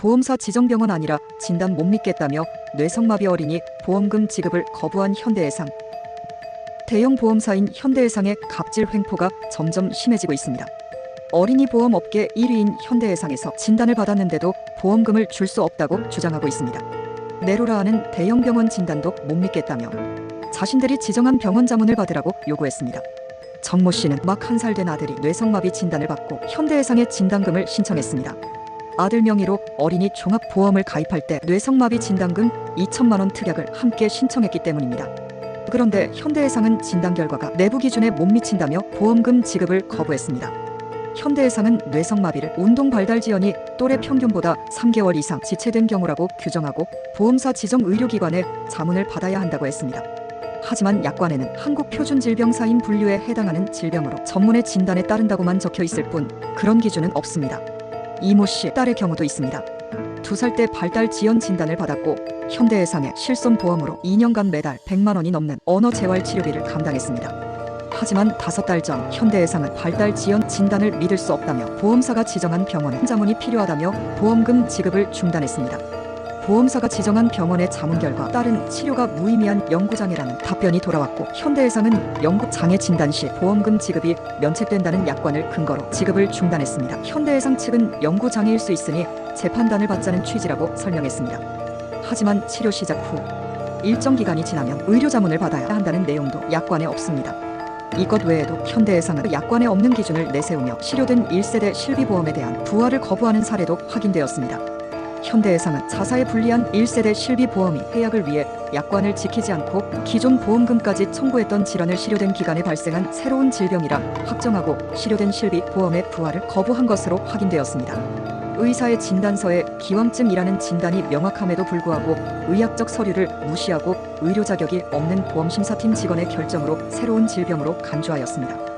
보험사 지정병원 아니라 진단 못 믿겠다며 뇌성마비 어린이 보험금 지급을 거부한 현대해상. 대형 보험사인 현대해상의 갑질 횡포가 점점 심해지고 있습니다. 어린이 보험 업계 1위인 현대해상에서 진단을 받았는데도 보험금을 줄 수 없다고 주장하고 있습니다. 네로라 하는 대형 병원 진단도 못 믿겠다며 자신들이 지정한 병원 자문을 받으라고 요구했습니다. 정모 씨는 막 한 살 된 아들이 뇌성마비 진단을 받고 현대해상에 진단금을 신청했습니다. 아들 명의로 어린이 종합보험을 가입할 때 뇌성마비 진단금 2천만 원 특약을 함께 신청했기 때문입니다. 그런데 현대해상은 진단 결과가 내부 기준에 못 미친다며 보험금 지급을 거부했습니다. 현대해상은 뇌성마비를 운동 발달 지연이 또래 평균보다 3개월 이상 지체된 경우라고 규정하고 보험사 지정 의료기관에 자문을 받아야 한다고 했습니다. 하지만 약관에는 한국표준질병사인 분류에 해당하는 질병으로 전문의 진단에 따른다고만 적혀 있을 뿐 그런 기준은 없습니다. 이모 씨 딸의 경우도 있습니다. 두 살 때 발달 지연 진단을 받았고 현대해상의 실손 보험으로 2년간 매달 100만 원이 넘는 언어 재활 치료비를 감당했습니다. 하지만 다섯 달 전 현대해상은 발달 지연 진단을 믿을 수 없다며 보험사가 지정한 병원 자문이 필요하다며 보험금 지급을 중단했습니다. 보험사가 지정한 병원의 자문 결과 딸은 치료가 무의미한 연구장애라는 답변이 돌아왔고 현대해상은 연구장애 진단 시 보험금 지급이 면책된다는 약관을 근거로 지급을 중단했습니다. 현대해상 측은 연구장애일 수 있으니 재판단을 받자는 취지라고 설명했습니다. 하지만 치료 시작 후 일정 기간이 지나면 의료 자문을 받아야 한다는 내용도 약관에 없습니다. 이것 외에도 현대해상은 약관에 없는 기준을 내세우며 실효된 1세대 실비보험에 대한 부활을 거부하는 사례도 확인되었습니다. 현대해상은 자사에 불리한 1세대 실비보험이 해약을 위해 약관을 지키지 않고 기존 보험금까지 청구했던 질환을 실효된 기간에 발생한 새로운 질병이라 확정하고 실효된 실비보험의 부활을 거부한 것으로 확인되었습니다. 의사의 진단서에 기왕증이라는 진단이 명확함에도 불구하고 의학적 서류를 무시하고 의료 자격이 없는 보험심사팀 직원의 결정으로 새로운 질병으로 간주하였습니다.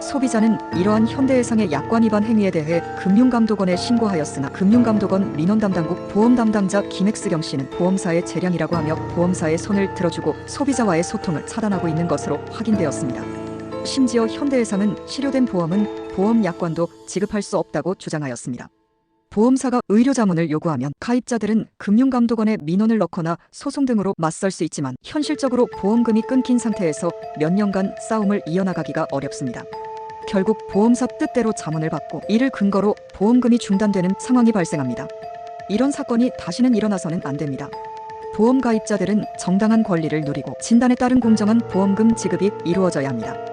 소비자는 이러한 현대해상의 약관 위반 행위에 대해 금융감독원에 신고하였으나 금융감독원 민원 담당국 보험 담당자 김엑스경 씨는 보험사의 재량이라고 하며 보험사의 손을 들어주고 소비자와의 소통을 차단하고 있는 것으로 확인되었습니다. 심지어 현대해상은 실효된 보험은 보험 약관도 지급할 수 없다고 주장하였습니다. 보험사가 의료 자문을 요구하면 가입자들은 금융감독원에 민원을 넣거나 소송 등으로 맞설 수 있지만 현실적으로 보험금이 끊긴 상태에서 몇 년간 싸움을 이어나가기가 어렵습니다. 결국 보험사 뜻대로 자문을 받고 이를 근거로 보험금이 중단되는 상황이 발생합니다. 이런 사건이 다시는 일어나서는 안 됩니다. 보험 가입자들은 정당한 권리를 누리고 진단에 따른 공정한 보험금 지급이 이루어져야 합니다.